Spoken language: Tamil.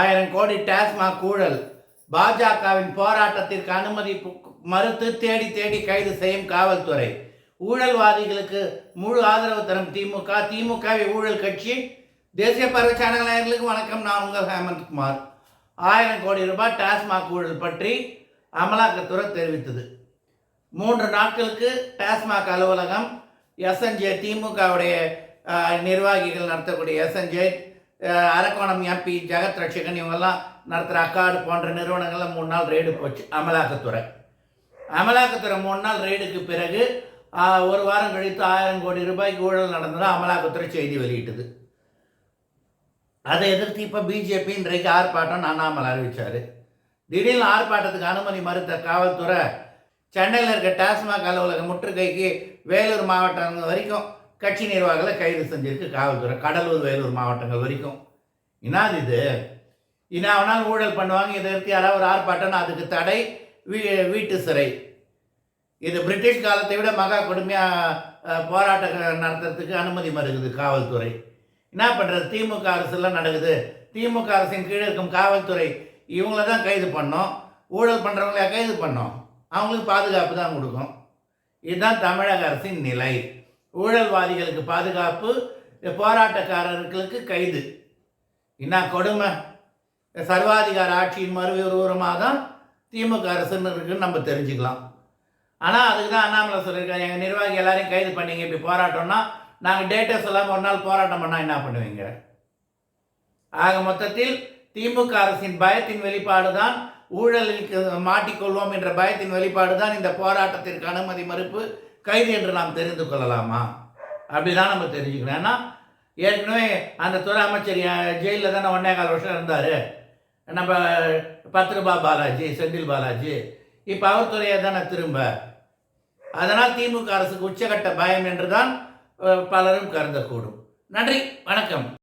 ஆயிரம் கோடி டாஸ்மாக் ஊழல். பாஜகவின் போராட்டத்திற்கு அனுமதி மறுத்து தேடி தேடி கைது செய்யும் காவல்துறை. ஊழல்வாதிகளுக்கு முழு ஆதரவு தரும் திமுக. திமுகவை ஊழல் கட்சி. தேசிய பருவ நேயர்களுக்கு வணக்கம். நான் உங்கள் ஹேமந்த் குமார். ஆயிரம் கோடி ரூபாய் டாஸ்மாக் ஊழல் பற்றி அமலாக்கத்துறை தெரிவித்தது. மூன்று நாட்களுக்கு டாஸ்மாக் அலுவலகம் எஸ்என்ஜே திமுகவுடைய நிர்வாகிகள் நடத்தக்கூடிய எஸ்என்ஜே அரக்கோணம் எம்பி ஜெகத் ரட்சகன் இவங்கெல்லாம் நடத்துகிற அக்காடு போன்ற நிறுவனங்கள்ல மூணு நாள் ரெய்டு போச்சு அமலாக்கத்துறை. அமலாக்கத்துறை மூணு நாள் ரெய்டுக்கு பிறகு ஒரு வாரம் கழித்து ஆயிரம் கோடி ரூபாய்க்கு ஊழல் நடந்ததாக அமலாக்கத்துறை செய்தி வெளியிட்டது. அதை எதிர்த்து இப்போ பிஜேபி இன்றைக்கு ஆர்ப்பாட்டம் அண்ணாமலை அறிவித்தார் திடீர்னு ஆர்ப்பாட்டத்துக்கு அனுமதி மறுத்த காவல்துறை சென்னையில் இருக்க டாஸ்மாக் அலுவலக முற்றுகைக்கு வேலூர் மாவட்டம் வரைக்கும் கட்சி நிர்வாகிகளை கைது செஞ்சிருக்கு காவல்துறை. கடலூர் வேலூர் மாவட்டங்கள் வரைக்கும். என்னது இது. இனாவனால் ஊழல் பண்ணுவாங்க இதை எடுத்து யாராவது ஒரு ஆர்ப்பாட்டம்னா அதுக்கு தடை. வீ வீட்டு சிறை. இது பிரிட்டிஷ் காலத்தை விட மகா கொடுமையாக போராட்டம் நடத்துறதுக்கு அனுமதி மறுக்குது காவல்துறை. என்ன பண்ணுறது திமுக அரசுலாம் நடக்குது. திமுக அரசின் கீழே இருக்கும் காவல்துறை இவங்கள தான் கைது பண்ணோம். ஊழல் பண்ணுறவங்கள கைது பண்ணோம். அவங்களுக்கு பாதுகாப்பு தான் கொடுக்கும். இதுதான் தமிழக அரசின் நிலை. ஊழல்வாதிகளுக்கு பாதுகாப்பு போராட்டக்காரர்களுக்கு கைது. என்ன கொடுமை. சர்வாதிகார ஆட்சியின் மறு உருவமாக தான் திமுக அரசுன்னு இருக்குன்னு நம்ம தெரிஞ்சுக்கலாம். ஆனால் அதுக்கு தான் அண்ணாமலை சொல்லியிருக்காங்க எங்கள் நிர்வாகி எல்லாரையும் கைது பண்ணீங்க இப்படி போராட்டம்னா நாங்கள் டேட்டஸ் இல்லாமல் ஒரு நாள் போராட்டம் பண்ணால் என்ன பண்ணுவீங்க? ஆக மொத்தத்தில் திமுக அரசின் பயத்தின் வெளிப்பாடு தான் ஊழலுக்கு மாட்டிக்கொள்வோம் என்ற பயத்தின் வெளிப்பாடு தான் இந்த போராட்டத்திற்கு அனுமதி மறுப்பு. கைது என்று நாம் தெரிந்து கொள்ளலாமா? அப்படிதான் நம்ம தெரிஞ்சுக்கணும். ஏன்னா ஏற்கனவே அந்த துறை அமைச்சர் ஜெயிலில் தானே ஒன்னே கால் வருஷம் இருந்தார். நம்ம பத்து ரூபா பாலாஜி செந்தில் பாலாஜி இப்போ அவர் துறையை தானே திரும்ப. அதனால் திமுக அரசுக்கு உச்சகட்ட பயம் என்று தான் பலரும் கருதக்கூடும். நன்றி வணக்கம்.